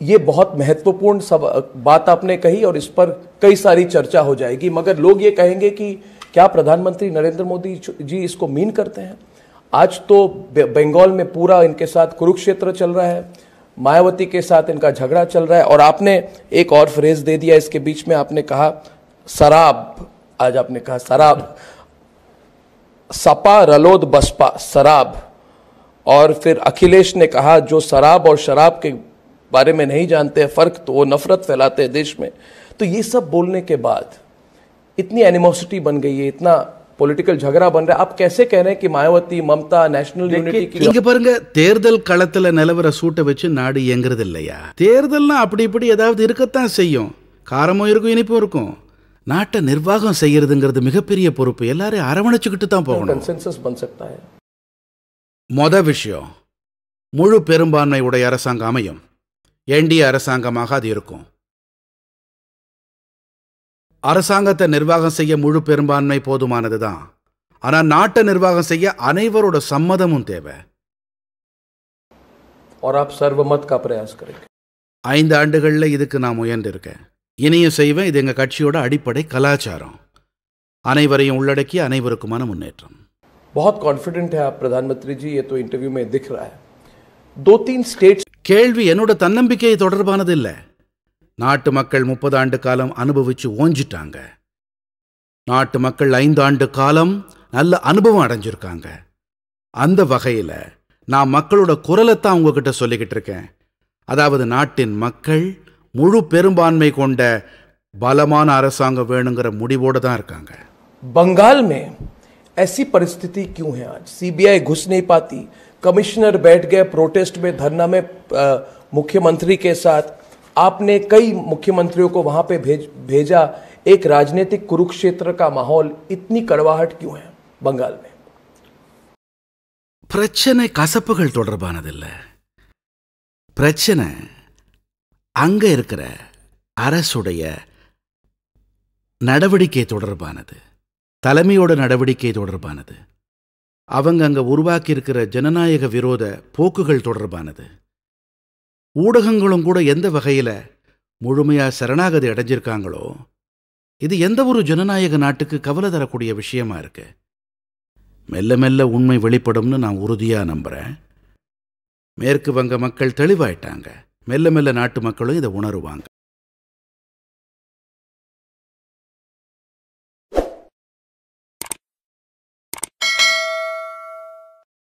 ये बहुत महत्वपूर्ण सब बात आपने कही और इस पर कई सारी चर्चा हो जाएगी। मगर लोग ये कहेंगे कि क्या प्रधानमंत्री नरेंद्र मोदी जी इसको मीन करते हैं? आज तो बंगाल में पूरा इनके साथ कुरुक्षेत्र चल रहा है, मायावती के साथ इनका झगड़ा चल रहा है और आपने एक और फ्रेज दे दिया, इसके बीच में आपने कहा, शराब, आज आपने कहा शराब, सपा, रलोद, बसपा, शराब। और फिर अखिलेश ने कहा, जो शराब और शराब के बारे में नहीं जानते हैं फर्क तो वो नफरत फैलाते हैं देश में तो ये सब बोलने के बाद इतनी एनिमोसिटी बन गई है इतना पॉलिटिकल झगड़ा बन रहा है आप कैसे कह रहे हैं कि मायावती ममता नेशनल यूनिटी की இங்க பாருங்க தேர்தல் களத்துல நிலவர சூட்டை வச்சு நாடு இயங்குறது இல்லையா தேர்தல்னா அப்படி இப்படி ஏதாவது இருக்கத்தான் செய்யும் காரமும் இருக்கும் இனிப்பும் இருக்கும் நாட்டை நிர்வாகம் செய்யறதுங்கிறது மிகப்பெரிய பொறுப்பு எல்லாரையும் அரவணைச்சுக்கிட்டு தான் போகணும் कंसेंसस बन सकता है மொத விஷயம் முழு பெரும்பான்மை உடைய அரசாங்கம் அமையும் என்டிஏ அரசாங்கமாக அது இருக்கும் அரசாங்கத்தை நிர்வாகம் செய்ய முழு பெரும்பான்மை போதுமானதுதான் ஆனா நாட்டை நிர்வாகம் செய்ய அனைவரோட சம்மதமும் தேவை और आप सर्वमत का प्रयास करेंगे ஐந்து ஆண்டுகள்ல இதுக்கு நான் முயன்றிருக்கேன் இனியும் செய்வேன் இது எங்க கட்சியோட அடிப்படை கலாச்சாரம் அனைவரையும் உள்ளடக்கி அனைவருக்குமான முன்னேற்றம் बहुत कॉन्फिडेंट है आप प्रधानमंत्री जी ये तो इंटरव्यू में दिख रहा है दो तीन स्टेट्स கேள்வி என்னோட தன்னம்பிக்கை தொடர்பானது இல்ல நாட்டு மக்கள் முப்பது ஆண்டு காலம் அனுபவிச்சு ஓஞ்சிட்டாங்க நாட்டு மக்கள் ஐந்து ஆண்டு காலம் நல்ல அனுபவம் அடைஞ்சிருக்காங்க அந்த வகையில நான் மக்களோட குரலைத்தான் உங்ககிட்ட சொல்லிக்கிட்டு இருக்கேன் அதாவது நாட்டின் மக்கள் முழு பெரும்பான்மை கொண்ட பலமான அரசாங்கம் வேணுங்கிற முடிவோட தான் இருக்காங்க बंगाल में ऐसी परिस्थिति क्यों है आज सीबीआई घुस नहीं पाती कमिश्नर बैठ गए प्रोटेस्ट में धरना में अ, मुख्यमंत्री के साथ आपने कई मुख्यमंत्रियों को वहां पे भेज भेजा एक राजनीतिक कुरुक्षेत्र का माहौल इतनी कड़वाहट क्यों है बंगाल में பிரச்சனை கசப்புகள் தொடர்பானதில்ல பிரச்சனை அங்க இருக்கிற அரசுடைய நடவடிக்கை தொடர்பானது தலைமையோட நடவடிக்கை தொடர்பானது அவங்க அங்க உருவாக்கியிருக்கிற ஜனநாயக விரோத போக்குகள் தொடர்பானது. ஊடகங்களும் கூட எந்த வகையில முழுமையா சரணாகதி அடைஞ்சிருக்காங்களோ இது எந்த ஒரு ஜனநாயக நாட்டுக்கு கவலை தரக்கூடிய விஷயமா இருக்கு. மெல்ல மெல்ல உண்மை வெளிப்படும்னு நான் உறுதியா நம்புறேன். மேற்கு வங்க மக்கள் தெளிவாயிட்டாங்க. மெல்ல மெல்ல நாட்டு மக்களும் இதை உணருவாங்க.